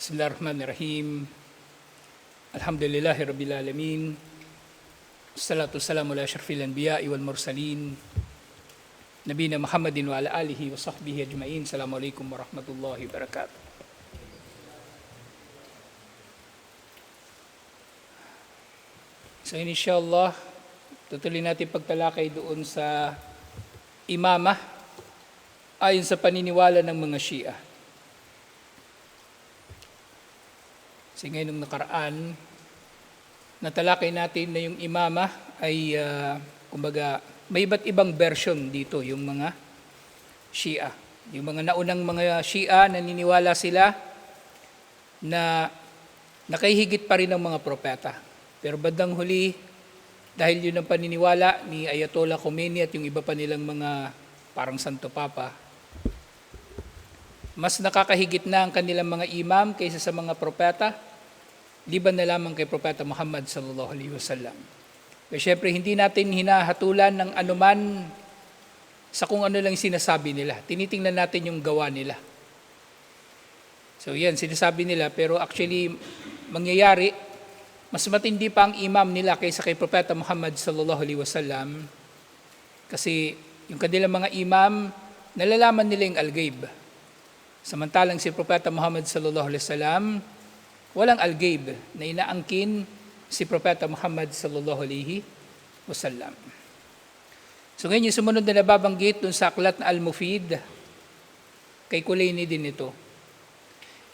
Bismillahirrahmanirrahim. Alhamdulillahi Rabbil Alamin. Salatu salamu ala syarfil anbiya wal mursalin. Nabina Muhammadin wa ala alihi wa sahbihi ajma'in. Assalamualaikum warahmatullahi wabarakatuh. So inshallah, tutuloy natin pagtalakay doon sa imama ayon sa paniniwala ng mga Shia. Kasi ngayon nung nakaraan, natalakay natin na yung imama ay, ah, kumbaga, may iba't ibang version dito, yung mga Shia. Yung mga naunang mga Shia, naniniwala sila na nakahigit pa rin ng mga propeta. Pero bandang huli, dahil yun ang paniniwala ni Ayatollah Khomeini at yung iba pa nilang mga parang Santo Papa, mas nakakahigit na ang kanilang mga imam kaysa sa mga propeta, liban na lamang kay Propeta Muhammad sallallahu alaihi wasallam. Kaya syempre hindi natin hinahatulan ng anuman sa kung ano lang sinasabi nila. Tinitingnan natin yung gawa nila. So yan, sinasabi nila, pero actually mangyayari, mas matindi pa ang imam nila kaysa kay Propeta Muhammad sallallahu alaihi wasallam. Kasi yung kanilang mga imam, nalalaman nila yung al-ghaib. Samantalang si Propeta Muhammad sallallahu alaihi wasallam, walang al-ghaib na inaangkin si Propeta Muhammad sallallahu alaihi wasallam. So ngayon yung sumunod na nababanggit dun sa aklat na Al-Mufid, kay Kulayni din ito.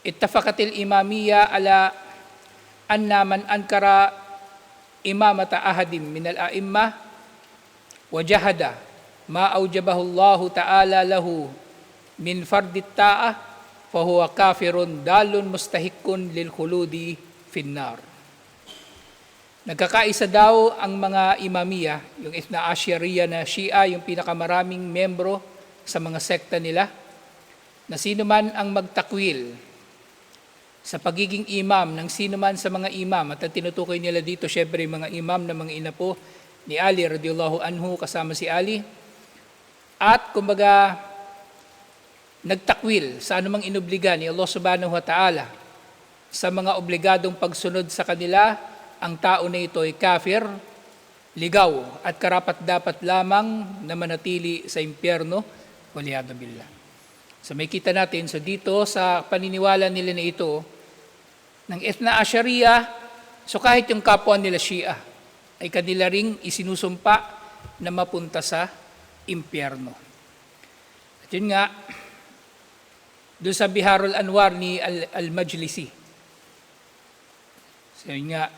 Ittafaqatil imamiyya ala anna man ankara imamata ahadim min al-a'imma wa jahada ma awjabahu Allah ta'ala lahu min fardit ta'a fa huwa kafirun dalun mustahikun lil khuludi finnar. Nagkakaisa daw ang mga imamiya, yung Ithna Ashariya na Shia, yung pinakamaraming membro sa mga sekta nila, na sino man ang magtakwil sa pagiging imam ng sino man sa mga imam, at ang tinutukoy nila dito, syempre mga imam na mga inapo ni Ali radiyallahu anhu kasama si Ali, at kumbaga nagtakwil sa anumang inobliga ni Allah subhanahu wa ta'ala sa mga obligadong pagsunod sa kanila, ang tao na ito ay kafir, ligaw at karapat dapat lamang na manatili sa impyerno, waliyadu billah. So may kita natin, so dito sa paniniwala nila na ito, ng Ethna Ashariya, so kahit yung kapwa nila Shia, ay kanila ring isinusumpa na mapunta sa impyerno. At yun nga, doon sa Biharul Anwar ni Al- Al-Majlisi. So yun nga,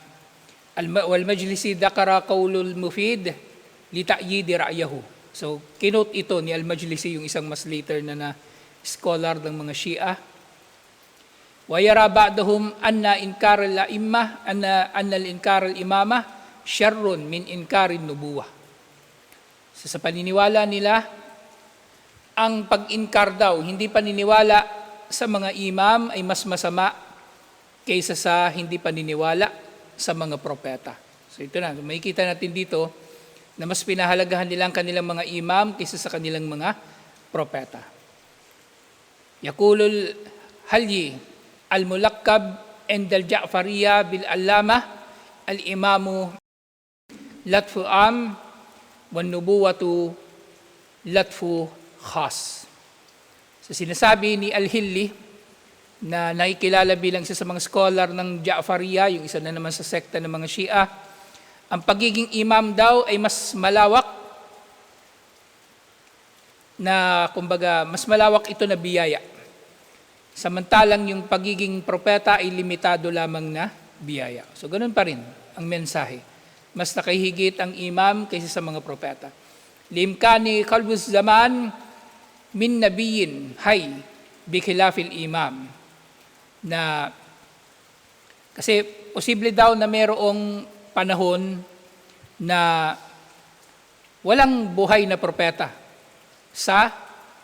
Al- Wal-Majlisi dakara qawlul mufid li ta'yidi ra'yahu. So kinote ito ni Al-Majlisi, yung isang mas later na na scholar ng mga Shia. Yara ba'dahum anna inkar al-imma anna anna al-inkar al-imama syarrun min inkar nubuwah. So, sa paniniwala nila, ang pag-inkar daw, hindi paniniwala sa mga imam ay mas masama kaysa sa hindi paniniwala sa mga propeta. So ito na, makikita natin dito na mas pinahalagahan nila ang kanilang mga imam kaysa sa kanilang mga propeta. Yakulul halyi al-mulakkab and al-Ja'fariya bil-allama al-imamu latfu am wan nubuwatu latfu khas. So sinasabi ni Al-Hilli na nakikilala bilang isa sa mga scholar ng Ja'fariya, yung isa na naman sa sekta ng mga Shia, ang pagiging imam daw ay mas malawak na kumbaga mas malawak ito na biyaya. Samantalang yung pagiging propeta ay limitado lamang na biyaya. So ganun pa rin ang mensahe. Mas nakahigit ang imam kaysa sa mga propeta. Limkani kalbus zaman min nabiyin hay bikhilafil imam na kasi posible daw na mayroong panahon na walang buhay na propeta sa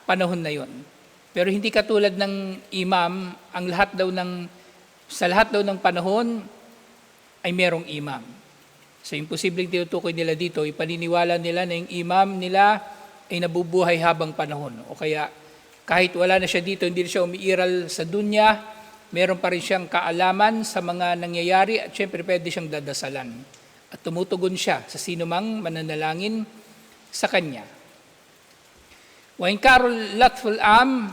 panahon na yon. Pero hindi katulad ng imam, ang lahat daw ng sa lahat daw ng panahon ay merong imam. So yung posibleng tinutukoy nila dito, ipaniniwala nila na yung imam nila ay nabubuhay habang panahon. O kaya kahit wala na siya dito, hindi siya umiiral sa dunya, meron pa rin siyang kaalaman sa mga nangyayari at syempre pwede siyang dadasalan. At tumutugon siya sa sino mang mananalangin sa kanya. Wa inkarul latful am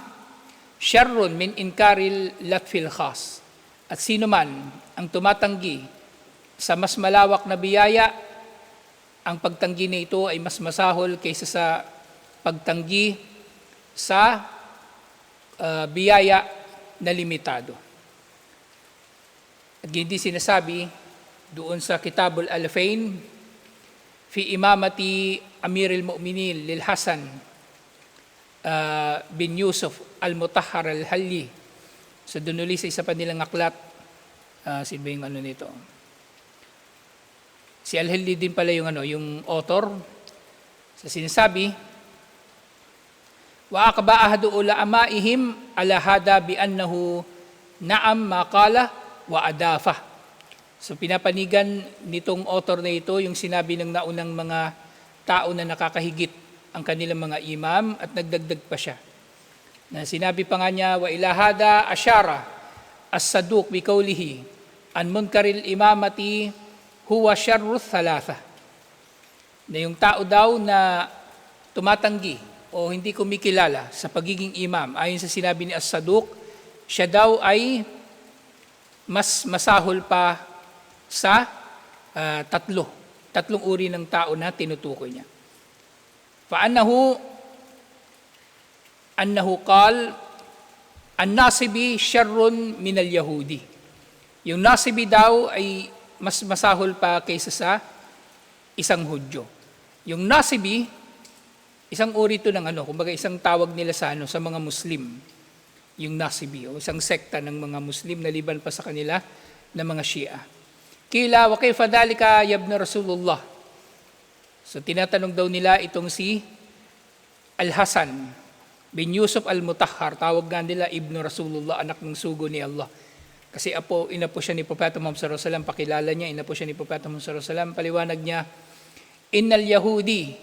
syarrun min inkaril latfil khas. At sino man ang tumatanggi sa mas malawak na biyaya, ang pagtanggi na ito ay mas masahol kaysa sa pagtanggi sa uh, biyaya na limitado. At hindi sinasabi doon sa Kitabul Al-Fain, fi imamati Amir al-Mu'minin lil Hasan uh, bin Yusuf al-Mutahhar al-Halli. So doon uli sa isa pa nilang aklat, uh, sino ba yung ano nito? Si al-Halli din pala yung ano, yung author. Sa sinasabi, wa akba ahadu ulamaihim ala hada bi annahu na'am maqala wa adafa. So pinapanigan nitong author na ito yung sinabi ng naunang mga tao na nakakahigit ang kanilang mga imam at nagdagdag pa siya. Na sinabi pa nga niya, wa ilahada asyara as-saduq bi qawlihi an munkaril imamati huwa syarru thalatha. Na yung tao daw na tumatanggi o hindi kumikilala sa pagiging imam, ayon sa sinabi ni as-saduq, siya daw ay mas masahol pa sa uh, tatlo, tatlong uri ng tao na tinutukoy niya. Faanahu annahu qal an-nasibi syarrun min al-yahudi. Yung nasibi daw ay mas masahol pa kaysa sa isang Hudyo. Yung nasibi, isang uri ito ng ano, kumbaga isang tawag nila sa ano, sa mga Muslim yung Nasibi, o isang sekta ng mga Muslim na liban pa sa kanila na mga Shia. Kila wa kayfa dalika yabna Rasulullah. So tinatanong daw nila itong si Al-Hasan bin Yusuf al-Mutahhar, tawag nga nila Ibn Rasulullah, anak ng sugo ni Allah. Kasi apo, ina po siya ni Propeta Muhammad sallallahu alaihi wasallam, pakilala niya, ina po siya ni Propeta Muhammad sallallahu alaihi wasallam, paliwanag niya, Innal Yahudi,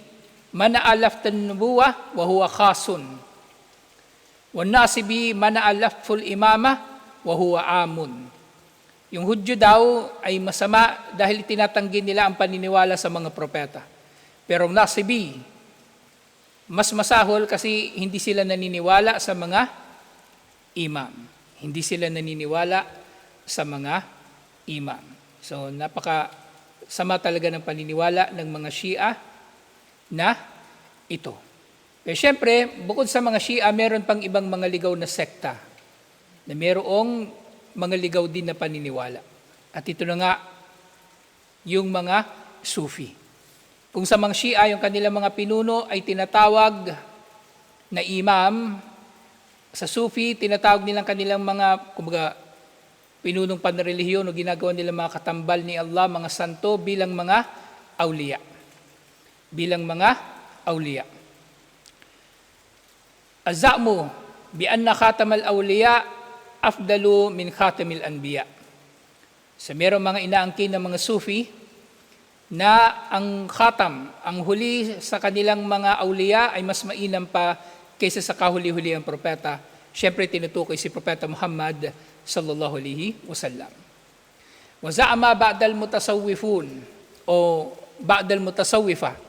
alaf nubuwa wa huwa khasun Wanasibi manaalaful imama wa huwa amun. Yung Hudyo daw ay masama dahil tinatanggi nila ang paniniwala sa mga propeta. Pero nasibi, mas masahol kasi hindi sila naniniwala sa mga imam. Hindi sila naniniwala sa mga imam. So napaka sama talaga ng paniniwala ng mga Shia na ito. Kaya eh, syempre, bukod sa mga Shia, meron pang ibang mga ligaw na sekta na merong mga ligaw din na paniniwala. At ito na nga, yung mga Sufi. Kung sa mga Shia, yung kanilang mga pinuno ay tinatawag na imam, sa Sufi, tinatawag nilang kanilang mga, kumbaga, pinunong panrelihiyon o ginagawa nila mga katambal ni Allah, mga santo, bilang mga awliya. Bilang mga awliya. Azamu bi anna khatamal awliya afdalu min khatamil anbiya. So merong mga inaangkin ng mga sufi na ang khatam, ang huli sa kanilang mga awliya ay mas mainam pa kaysa sa kahuli-huli ang propeta. Siyempre tinutukoy si Propeta Muhammad sallallahu alaihi wasallam. Wa za'ama ba'dal mutasawwifun o ba'dal mutasawwifa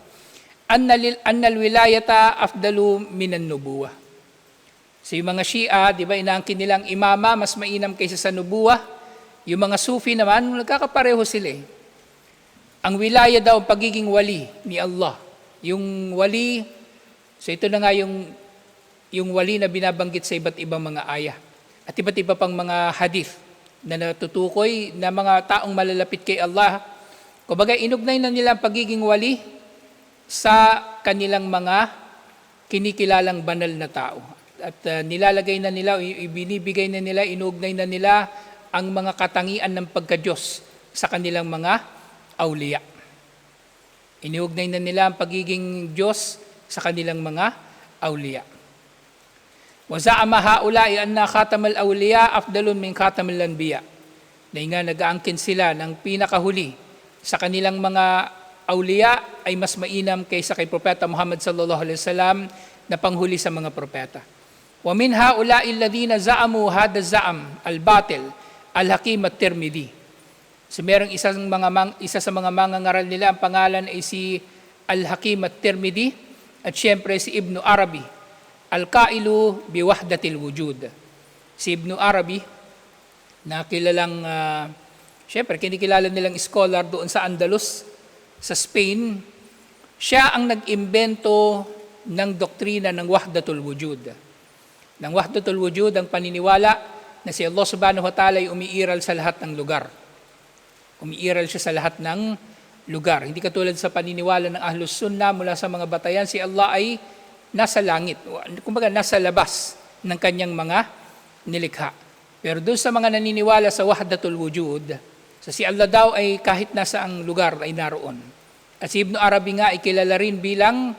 anna lil anna al-wilayata afdalu minan nubuwah So yung mga Shia, di ba, inaangkin nilang imama, mas mainam kaysa sa nubuwa. Yung mga Sufi naman, nagkakapareho sila eh. Ang wilaya daw, pagiging wali ni Allah. Yung wali, so ito na nga yung, yung wali na binabanggit sa iba't ibang mga ayah. At iba't iba pang mga hadith na natutukoy na mga taong malalapit kay Allah. Kumbaga, inugnay na nila ang pagiging wali sa kanilang mga kinikilalang banal na tao at uh, nilalagay na nila, ibinibigay na nila, inugnay na nila ang mga katangian ng pagka-Diyos sa kanilang mga awliya. Inugnay na nila ang pagiging Diyos sa kanilang mga awliya. Waza'ama haulai anna khatamal awliya afdalun min khatamal anbiya. Na nga nag-aangkin sila ng pinakahuli sa kanilang mga awliya ay mas mainam kaysa kay Propeta Muhammad sallallahu alaihi wasallam na panghuli sa mga propeta. Wa min haula'i alladhina za'amu hada za'am al-batil al-Hakim at-Tirmidhi. So merong isang mga mang, isa sa mga mangangaral nila ang pangalan ay si Al-Hakim at-Tirmidhi at siyempre si Ibn Arabi al-Qailu bi wahdatil wujud. Si Ibn Arabi na kilalang uh, siyempre kinikilala nilang scholar doon sa Andalus sa Spain. Siya ang nag-imbento ng doktrina ng wahdatul wujud ng wahdatul wujud ang paniniwala na si Allah subhanahu wa ta'ala ay umiiral sa lahat ng lugar. Umiiral siya sa lahat ng lugar. Hindi katulad sa paniniwala ng Ahlus Sunnah mula sa mga batayan, si Allah ay nasa langit. Kumbaga, nasa labas ng kanyang mga nilikha. Pero doon sa mga naniniwala sa wahdatul wujud, sa si Allah daw ay kahit nasa ang lugar ay naroon. At si Ibn Arabi nga ay kilala rin bilang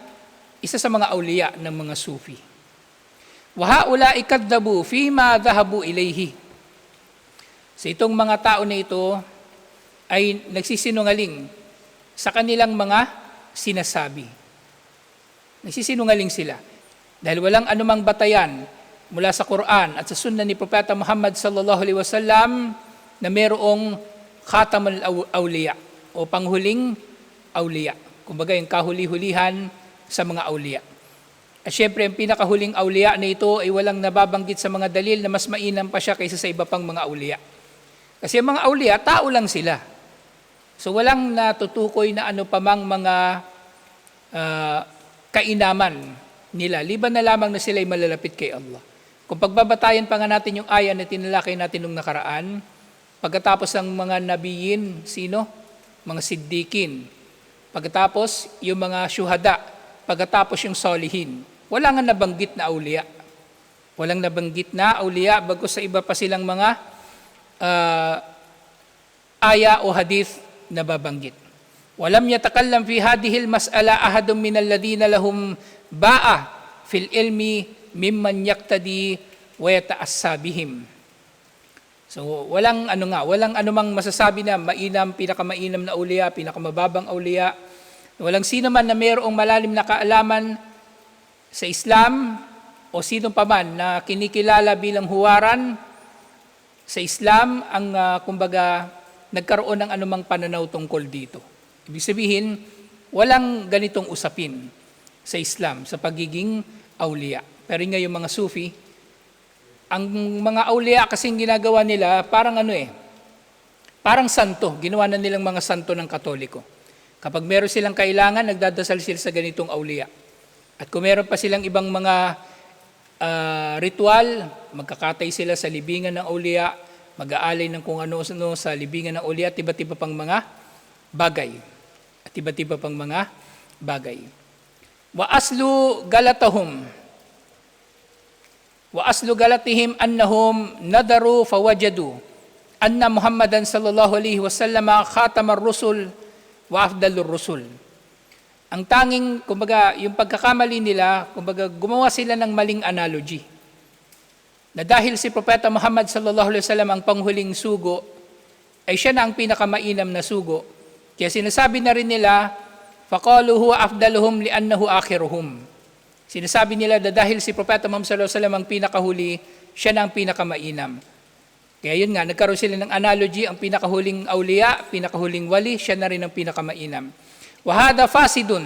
isa sa mga auliya ng mga Sufi. Wahaula ikaddabu fima dahabu ilayhi. Sa itong mga tao na ito ay nagsisinungaling sa kanilang mga sinasabi. Nagsisinungaling sila dahil walang anumang batayan mula sa Quran at sa sunna ni Propeta Muhammad sallallahu alaihi wasallam na mayroong khatamul awliya o panghuling awliya. Kumbaga yung kahuli-hulihan sa mga awliya. At syempre, ang pinakahuling aulia na ito ay walang nababanggit sa mga dalil na mas mainam pa siya kaysa sa iba pang mga aulia. Kasi ang mga aulia, tao lang sila. So walang natutukoy na ano pa mang mga uh, kainaman nila. Liban na lamang na sila ay malalapit kay Allah. Kung pagbabatayan pa nga natin yung aya na tinalakay natin nung nakaraan, pagkatapos ng mga nabiyin, sino? Mga siddikin. Pagkatapos, yung mga syuhada, pagkatapos yung solihin. Wala nga nabanggit na aulia. Walang nabanggit na aulia bago sa iba pa silang mga uh, aya o hadith na babanggit. Walam yatakallam fi hadhihi al-mas'ala ahadun min alladhina lahum ba'a fil ilmi mimman yaktadi wa yata'assa bihim. So walang ano nga, walang anumang masasabi na mainam, pinakamainam na aulia, pinakamababang aulia. Walang sino man na mayroong malalim na kaalaman sa Islam o sino pa man na kinikilala bilang huwaran sa Islam ang uh, kumbaga nagkaroon ng anumang pananaw tungkol dito. Ibig sabihin, walang ganitong usapin sa Islam sa pagiging aulia. Pero nga mga Sufi, ang mga aulia kasing ginagawa nila parang ano eh, parang santo. Ginawa na nilang mga santo ng Katoliko. Kapag meron silang kailangan, nagdadasal sila sa ganitong aulia. At kung meron pa silang ibang mga uh, ritual, magkakatay sila sa libingan ng uliya, mag-aalay ng kung ano-ano sa libingan ng at iba't iba pang mga bagay. At iba't iba pang mga bagay. Wa aslu galatahum. Wa aslu galatihim annahum nadaru fawajadu anna Muhammadan sallallahu alaihi wasallam khatamar rusul wa afdalur rusul. Ang tanging, kumbaga, yung pagkakamali nila, kumbaga, gumawa sila ng maling analogy. Na dahil si Propeta Muhammad sallallahu alaihi wasallam ang panghuling sugo, ay siya na ang pinakamainam na sugo. Kaya sinasabi na rin nila, faqalu huwa afdaluhum li'annahu akhiruhum. Sinasabi nila na dahil si Propeta Muhammad sallallahu alaihi wasallam ang pinakahuli, siya na ang pinakamainam. Kaya yun nga, nagkaroon sila ng analogy, ang pinakahuling aulia, pinakahuling wali, siya na rin ang pinakamainam. Wahada fasidun.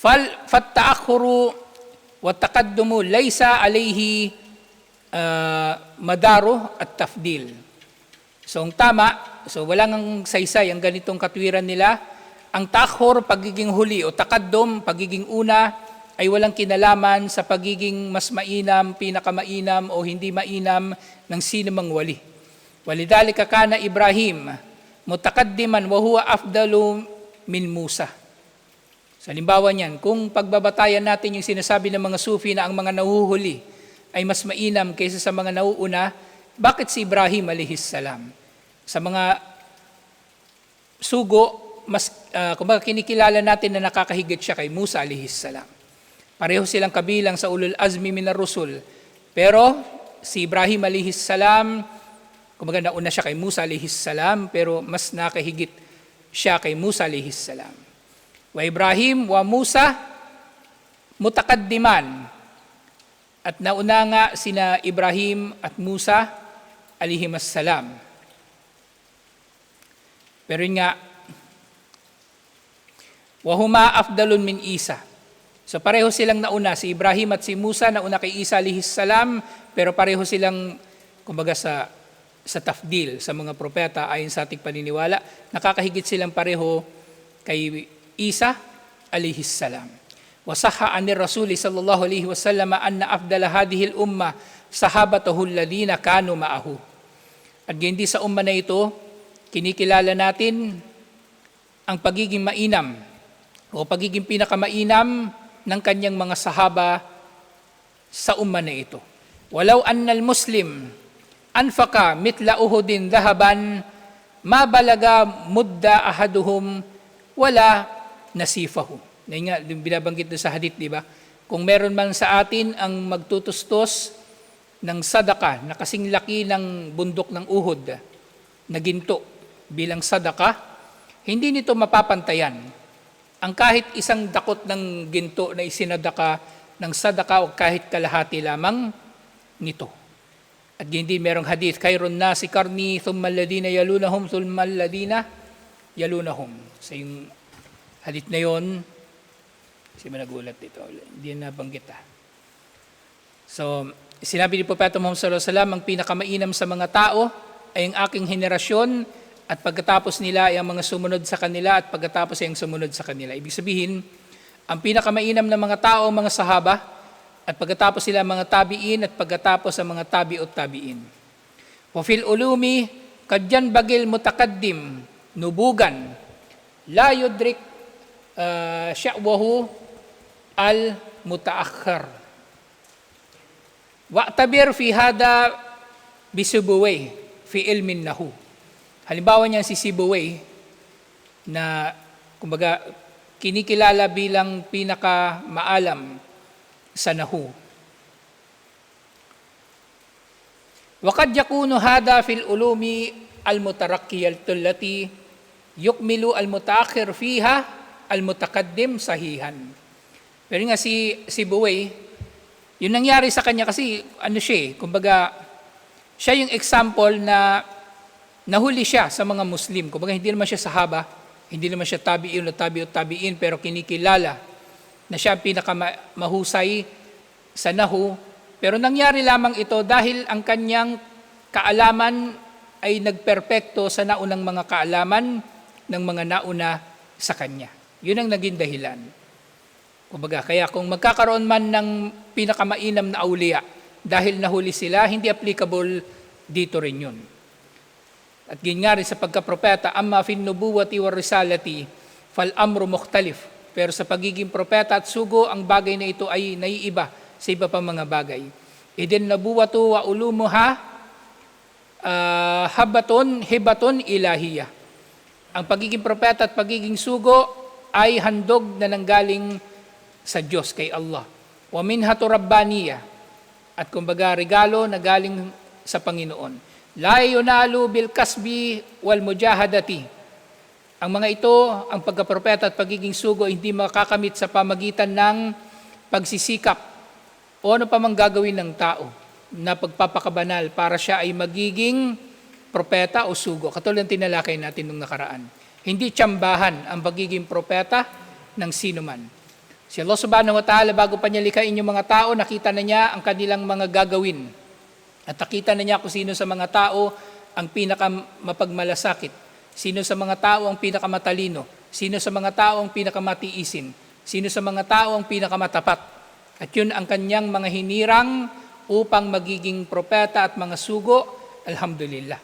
Fal fattaakhuru wa taqaddumu laysa alayhi ah, uh, madaro at tafdil. So ang tama, so wala walang saysay ang ganitong katwiran nila, ang takhor, pagiging huli o takaddom, pagiging una, ay walang kinalaman sa pagiging mas mainam, pinakamainam o hindi mainam ng sino mang wali. Walidhalika kana Ibrahim mutakaddiman wa huwa afdalu min Musa. Sa limbawa niyan, kung pagbabatayan natin yung sinasabi ng mga Sufi na ang mga nahuhuli ay mas mainam kaysa sa mga nauuna, bakit si Ibrahim alihis salam? Sa mga sugo, mas, uh, kumbaga kinikilala natin na nakakahigit siya kay Musa alihis salam. Pareho silang kabilang sa ulul azmi minar rusul. Pero si Ibrahim alihis salam, Kumbaga nauna siya kay Musa alihis salam, pero mas nakahigit siya kay Musa alihis salam. Wa Ibrahim wa Musa mutakaddiman At nauna nga sina Ibrahim at Musa alihimas salam. Pero yun nga, wahuma afdalun min Isa. So pareho silang nauna, si Ibrahim at si Musa nauna kay Isa alihis salam, pero pareho silang, kumbaga sa, sa tafdil, sa mga propeta, ayon sa ating paniniwala, nakakahigit silang pareho kay Isa alihis salam. Wasaha anir Rasuli sallallahu alaihi wasallam anna afdala hadhihi al-umma sahabatahu alladhina kanu ma'ahu. At hindi sa umma na ito, kinikilala natin ang pagiging mainam o pagiging pinakamainam ng kanyang mga sahaba sa umma na ito. Walau annal muslim anfaka mitla uhudin dahaban ma balaga mudda ahaduhum wala nasifahu. Yan nga, binabanggit doon sa hadith, di ba? Kung meron man sa atin ang magtutustos ng sadaka na kasing laki ng bundok ng Uhud na ginto bilang sadaka, hindi nito mapapantayan ang kahit isang dakot ng ginto na isinadaka ng sadaka o kahit kalahati lamang nito. At hindi merong hadith, kayrun na si karni thumma alladina yalunahum thumma alladina yalunahum. Sa yung hadith na yon, kasi nagulat dito, hindi na nabanggit ah. So, sinabi ni Propeta Muhammad sallallahu alaihi wasallam, ang pinakamainam sa mga tao ay ang aking henerasyon at pagkatapos nila ay ang mga sumunod sa kanila at pagkatapos ay ang sumunod sa kanila. Ibig sabihin, ang pinakamainam na mga tao mga sahaba at pagkatapos sila mga tabiin at pagkatapos ang mga tabi'ut tabiin. Wa fil ulumi kadyan bagil mutakaddim nubugan la yudrik uh, sya'wahu al mutaakhir. Wa'tabir fi hada bisubuway fi ilmin nahu. Halimbawa niyan si Sibuway na kumbaga kinikilala bilang pinaka maalam sa nahu. Wakad yakunu hada fil ulumi al mutarakkiyal tullati yukmilu al mutaakhir fiha al mutakaddim sahihan. Pero nga si si Buway, yung nangyari sa kanya kasi ano siya, eh, kumbaga siya yung example na nahuli siya sa mga Muslim. Kumbaga hindi naman siya sahaba, hindi naman siya tabi'in o tabi o tabi'in, pero kinikilala na siya ang pinakamahusay sa nahu. Pero nangyari lamang ito dahil ang kanyang kaalaman ay nagperpekto sa naunang mga kaalaman ng mga nauna sa kanya. Yun ang naging dahilan. Kumbaga, kaya kung magkakaroon man ng pinakamainam na aulia dahil nahuli sila, hindi applicable dito rin yun. At ganyan nga rin sa pagkapropeta, amma fin nubuwati wa risalati, fal amru mukhtalif. Pero sa pagiging propeta at sugo, ang bagay na ito ay naiiba sa iba pang mga bagay. Idin nabuwatu wa ulumuha uh, habaton hibaton ilahiya. Ang pagiging propeta at pagiging sugo ay handog na nanggaling sa Diyos kay Allah. Wa minha rabbaniya. At kumbaga regalo na galing sa Panginoon. La yunalu bil kasbi wal mujahadati. Ang mga ito, ang pagkapropeta at pagiging sugo, hindi makakamit sa pamagitan ng pagsisikap o ano pa mang gagawin ng tao na pagpapakabanal para siya ay magiging propeta o sugo. Katulad ng tinalakay natin nung nakaraan. Hindi tsambahan ang pagiging propeta ng sino man. Si Allah subhanahu wa ta'ala, bago pa niya likain yung mga tao, nakita na niya ang kanilang mga gagawin at nakita na niya kung sino sa mga tao ang pinakamapagmalasakit, sino sa mga tao ang pinakamatalino, sino sa mga tao ang pinakamatiisin, sino sa mga tao ang pinakamatapat. At yun ang kanyang mga hinirang upang magiging propeta at mga sugo, alhamdulillah.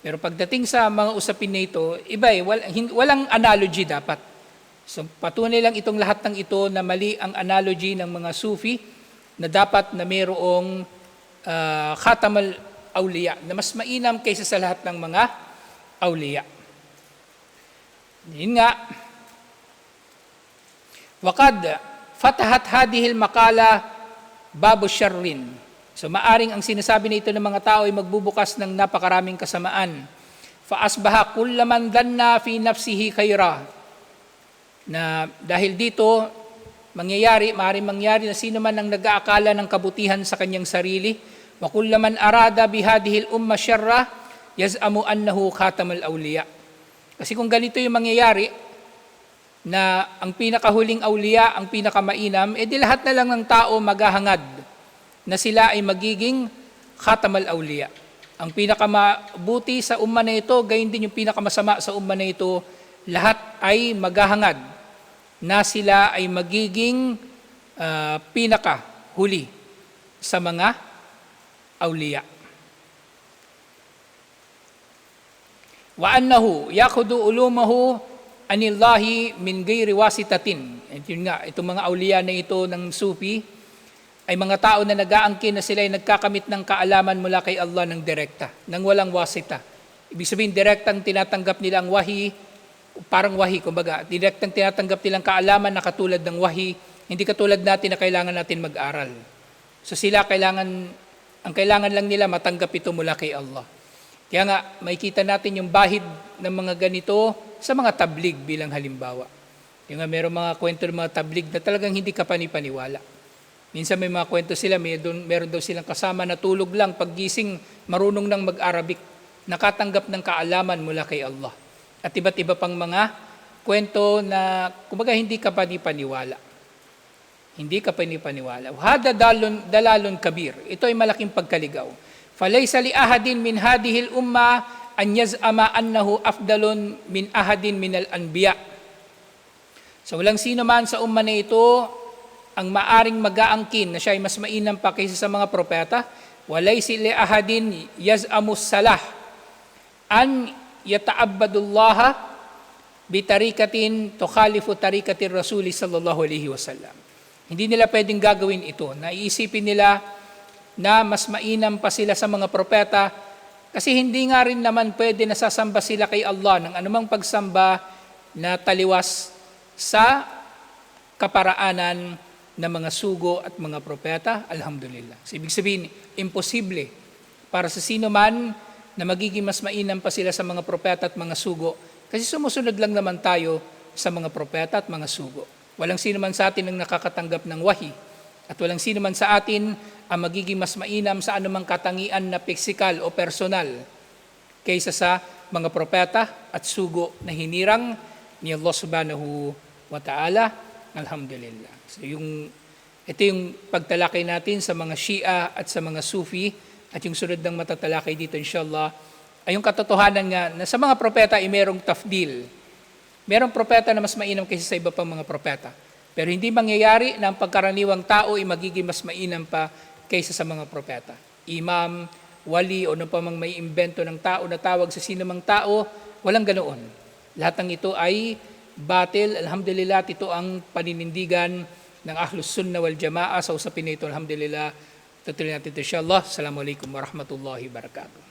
Pero pagdating sa mga usapin na ito, iba eh, walang analogy dapat. So patunay lang itong lahat ng ito na mali ang analogy ng mga Sufi na dapat na mayroong uh, khatamal awliya na mas mainam kaysa sa lahat ng mga awliya. Yun nga, wakad fatahat hadihil makala babu syarrin. So maaring ang sinasabi nito ng mga tao ay magbubukas ng napakaraming kasamaan. Faasbaha kullaman danna fi nafsihi kayra. Na dahil dito, mangyayari, maaaring mangyari na sino man ang nag-aakala ng kabutihan sa kanyang sarili, wa kullaman arada bihadihil umma syarra, yaz'amu annahu khatamal awliya. Kasi kung ganito yung mangyayari, na ang pinakahuling awliya, ang pinakamainam, edi lahat na lang ng tao maghahangad na sila ay magiging khatamal awliya. Ang pinakamabuti sa umma na ito, gayon din yung pinakamasama sa umma na ito, lahat ay maghahangad na sila ay magiging uh, pinakahuli sa mga awliya. Wa annahu yakudu ulumahu anillahi min gayri wasitatin. At yun nga, itong mga auliya na ito ng Sufi, ay mga tao na nag-aangkin na sila ay nagkakamit ng kaalaman mula kay Allah ng direkta, ng walang wasita. Ibig sabihin, direktang tinatanggap nila ang wahi, parang wahi, kumbaga, direktang tinatanggap nilang kaalaman na katulad ng wahi, hindi katulad natin na kailangan natin mag-aral. So sila kailangan, ang kailangan lang nila matanggap ito mula kay Allah. Kaya nga, makikita natin yung bahid ng mga ganito sa mga tablig bilang halimbawa. Yung nga, meron mga kwento ng mga tablig na talagang hindi ka panipaniwala. Minsan may mga kwento sila, may doon, meron daw silang kasama na tulog lang, paggising, marunong nang mag-Arabic, nakatanggap ng kaalaman mula kay Allah. At iba't iba pang mga kwento na, kumbaga, hindi ka panipaniwala. Hindi ka panipaniwala. Hada dalon, dalalon kabir. Ito ay malaking pagkaligaw. Falaysa li ahadin min hadihil umma an yaz'ama annahu afdalun min ahadin min al-anbiya. So walang sino man sa umma na ito ang maaring mag-aangkin na siya ay mas mainam pa kaysa sa mga propeta. Walay si li ahadin yaz'amu salah an yata'abbadullaha bitarikatin tukhalifu tarikatir rasuli sallallahu alaihi wasallam. Hindi nila pwedeng gagawin ito. Naiisipin nila na mas mainam pa sila sa mga propeta kasi hindi nga rin naman pwede nasasamba sila kay Allah ng anumang pagsamba na taliwas sa kaparaanan ng mga sugo at mga propeta. Alhamdulillah. So, ibig sabihin, imposible para sa sino man na magiging mas mainam pa sila sa mga propeta at mga sugo kasi sumusunod lang naman tayo sa mga propeta at mga sugo. Walang sino man sa atin ang nakakatanggap ng wahi at walang sino man sa atin ang magiging mas mainam sa anumang katangian na physical o personal kaysa sa mga propeta at sugo na hinirang ni Allah subhanahu wa ta'ala. Alhamdulillah. So yung, ito yung pagtalakay natin sa mga Shia at sa mga Sufi at yung sunod ng matatalakay dito inshallah ay yung katotohanan nga na sa mga propeta ay merong tafdil. Merong propeta na mas mainam kaysa sa iba pang mga propeta. Pero hindi mangyayari na ang pagkaraniwang tao ay magiging mas mainam pa kaysa sa mga propeta. Imam, wali, o ano pa may imbento ng tao na tawag sa sino mang tao, walang ganoon. Lahat ng ito ay batil. Alhamdulillah, ito ang paninindigan ng Ahlus Sunnah wal Jama'a sa usapin nito. Alhamdulillah, tutuloy natin ito insyaAllah. Assalamualaikum warahmatullahi wabarakatuh.